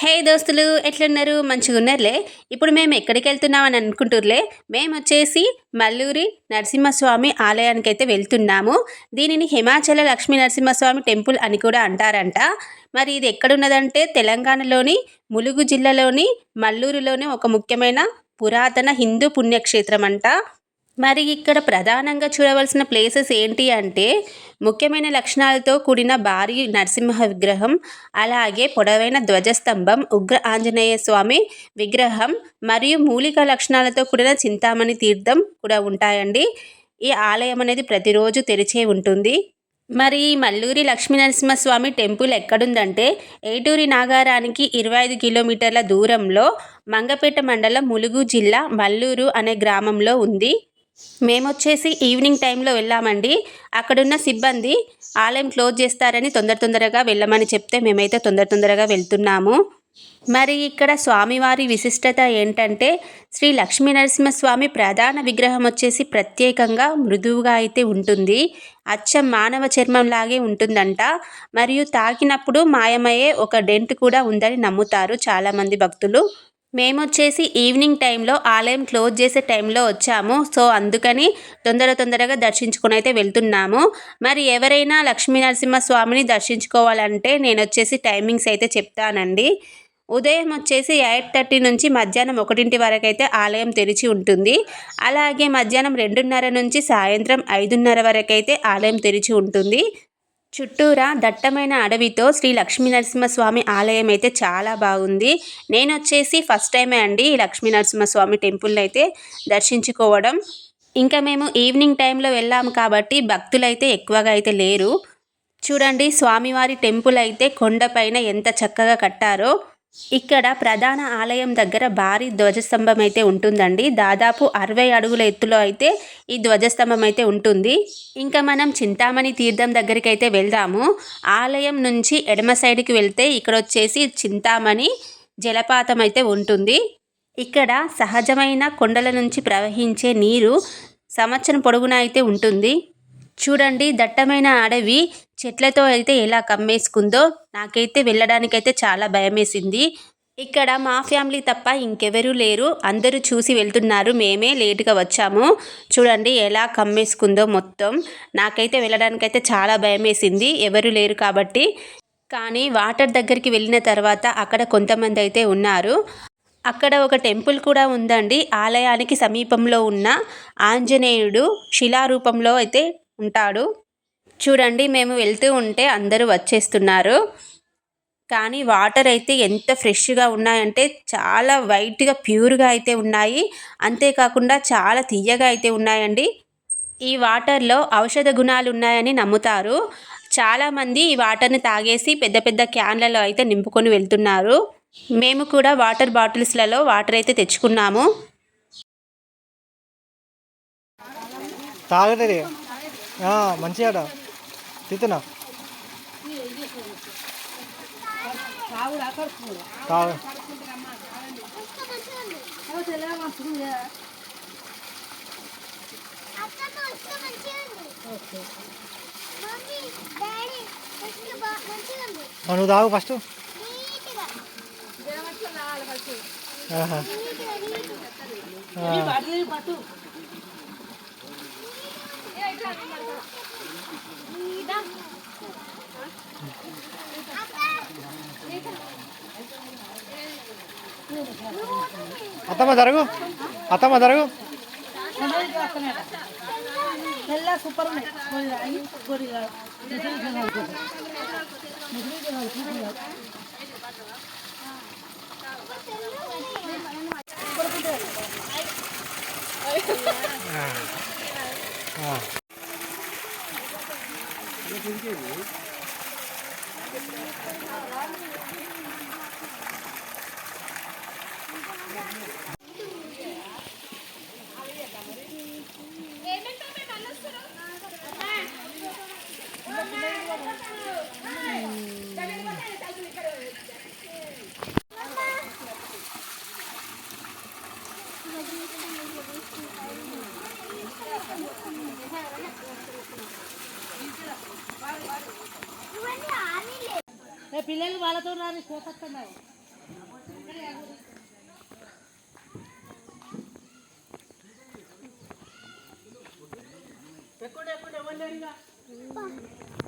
హే దోస్తులు ఎట్లున్నారు? మంచిగా ఉన్నారులే? ఇప్పుడు మేము ఎక్కడికి వెళ్తున్నామని అనుకుంటుర్లే? మేము వచ్చేసి మల్లూరి నరసింహస్వామి ఆలయానికి అయితే వెళ్తున్నాము. దీనిని హిమాచల లక్ష్మీ నరసింహస్వామి టెంపుల్ అని కూడా అంటారంట. మరి ఇది ఎక్కడున్నదంటే తెలంగాణలోని ములుగు జిల్లాలోని మల్లూరులోని ఒక ముఖ్యమైన పురాతన హిందూ పుణ్యక్షేత్రం అంట మరి ఇక్కడ ప్రధానంగా చూడవలసిన ప్లేసెస్ ఏంటి అంటే ముఖ్యమైన లక్షణాలతో కూడిన భారీ నరసింహ విగ్రహం అలాగే పొడవైన ధ్వజస్తంభం ఉగ్ర ఆంజనేయ స్వామి విగ్రహం మరియు మూలిక లక్షణాలతో కూడిన చింతామణి తీర్థం కూడా ఉంటాయండి. ఈ ఆలయం అనేది ప్రతిరోజు తెరిచే ఉంటుంది. మరి మల్లూరి మల్లూరి లక్ష్మీనరసింహస్వామి టెంపుల్ ఎక్కడుందంటే ఏటూరి నాగారానికి ఇరవై ఐదు కిలోమీటర్ల దూరంలో మంగపేట మండలం ములుగు జిల్లా మల్లూరు అనే గ్రామంలో ఉంది. మేము వచ్చేసి ఈవినింగ్ టైంలో వెళ్ళామండి. అక్కడున్న సిబ్బంది ఆలయం క్లోజ్ చేస్తారని తొందర తొందరగా వెళ్ళమని చెప్తే మేమైతే తొందర తొందరగా వెళ్తున్నాము. మరి ఇక్కడ స్వామివారి విశిష్టత ఏంటంటే శ్రీ లక్ష్మీనరసింహస్వామి ప్రధాన విగ్రహం వచ్చేసి ప్రత్యేకంగా మృదువుగా అయితే ఉంటుంది. అచ్చం మానవ చర్మం లాగే ఉంటుందంట. మరియు తాకినప్పుడు మాయమయ్యే ఒక డెంట్ కూడా ఉందని నమ్ముతారు చాలామంది భక్తులు. మేము వచ్చేసి ఈవినింగ్ టైంలో ఆలయం క్లోజ్ చేసే టైంలో వచ్చాము. సో అందుకని తొందర తొందరగా దర్శించుకొని అయితే వెళ్తున్నాము. మరి ఎవరైనా లక్ష్మీ నరసింహ స్వామిని దర్శించుకోవాలంటే నేను వచ్చేసి టైమింగ్స్ అయితే చెప్తానండి. ఉదయం వచ్చేసి ఎయిట్ థర్టీ నుంచి మధ్యాహ్నం ఒకటింటి వరకు అయితే ఆలయం తెరిచి ఉంటుంది. అలాగే మధ్యాహ్నం రెండున్నర నుంచి సాయంత్రం ఐదున్నర వరకు అయితే ఆలయం తెరిచి ఉంటుంది. చుట్టూరా దట్టమైన అడవితో శ్రీ లక్ష్మీ నరసింహస్వామి ఆలయం అయితే చాలా బాగుంది. నేను వచ్చేసి ఫస్ట్ టైమే అండి ఈ లక్ష్మీ నరసింహస్వామి టెంపుల్ అయితే దర్శించుకోవడం. ఇంకా మేము ఈవినింగ్ టైంలో వెళ్ళాము కాబట్టి భక్తులు అయితే ఎక్కువగా అయితే లేరు. చూడండి స్వామివారి టెంపుల్ అయితే కొండపైన ఎంత చక్కగా కట్టారో. ఇక్కడ ప్రధాన ఆలయం దగ్గర భారీ ధ్వజస్తంభం అయితే ఉంటుందండి. దాదాపు అరవై అడుగుల ఎత్తులో అయితే ఈ ధ్వజస్తంభం అయితే ఉంటుంది. ఇంకా మనం చింతామణి తీర్థం దగ్గరికి అయితే వెళ్దాము. ఆలయం నుంచి ఎడమ సైడ్కి వెళ్తే ఇక్కడ వచ్చేసి చింతామణి జలపాతం అయితే ఉంటుంది. ఇక్కడ సహజమైన కొండల నుంచి ప్రవహించే నీరు సంవత్సరం పొడుగున అయితే ఉంటుంది. చూడండి దట్టమైన అడవి చెట్లతో అయితే ఎలా కమ్మేసుకుందో నాకైతే వెళ్ళడానికైతే చాలా భయమేసింది. ఇక్కడ మా ఫ్యామిలీ తప్ప ఇంకెవరూ లేరు. అందరూ చూసి వెళ్తున్నారు. మేమే లేటుగా వచ్చాము. చూడండి ఎలా కమ్మేసుకుందో మొత్తం. నాకైతే వెళ్ళడానికైతే చాలా భయమేసింది. ఎవరు లేరు కాబట్టి. కానీ వాటర్ దగ్గరికి వెళ్ళిన తర్వాత అక్కడ కొంతమంది అయితే ఉన్నారు. అక్కడ ఒక టెంపుల్ కూడా ఉందండి. ఆలయానికి సమీపంలో ఉన్న ఆంజనేయుడు శిలారూపంలో అయితే ఉంటాడు. చూడండి మేము వెళ్తూ ఉంటే అందరూ వచ్చేస్తున్నారు. కానీ వాటర్ అయితే ఎంత ఫ్రెష్గా ఉన్నాయంటే చాలా వైట్గా ప్యూర్గా అయితే ఉన్నాయి. అంతేకాకుండా చాలా తీయగా అయితే ఉన్నాయండి. ఈ వాటర్లో ఔషధ గుణాలు ఉన్నాయని నమ్ముతారు. చాలామంది ఈ వాటర్ని తాగేసి పెద్ద పెద్ద క్యాన్లలో అయితే నింపుకొని వెళ్తున్నారు. మేము కూడా వాటర్ బాటిల్స్లలో వాటర్ అయితే తెచ్చుకున్నాము. తాగుతుంది మంచి ఆడ తిత్తనా నువ్వు తాగు ఫస్ట్. ఆహా. అత్తమ్మ జరుగు. అత్తమ్మ జరుగు. Super Ah. గొరిగా పిల్లలు వాళ్ళతో రాని కోకొస్తున్నావు ఎక్కుండి ఎక్కుండి ఎవరు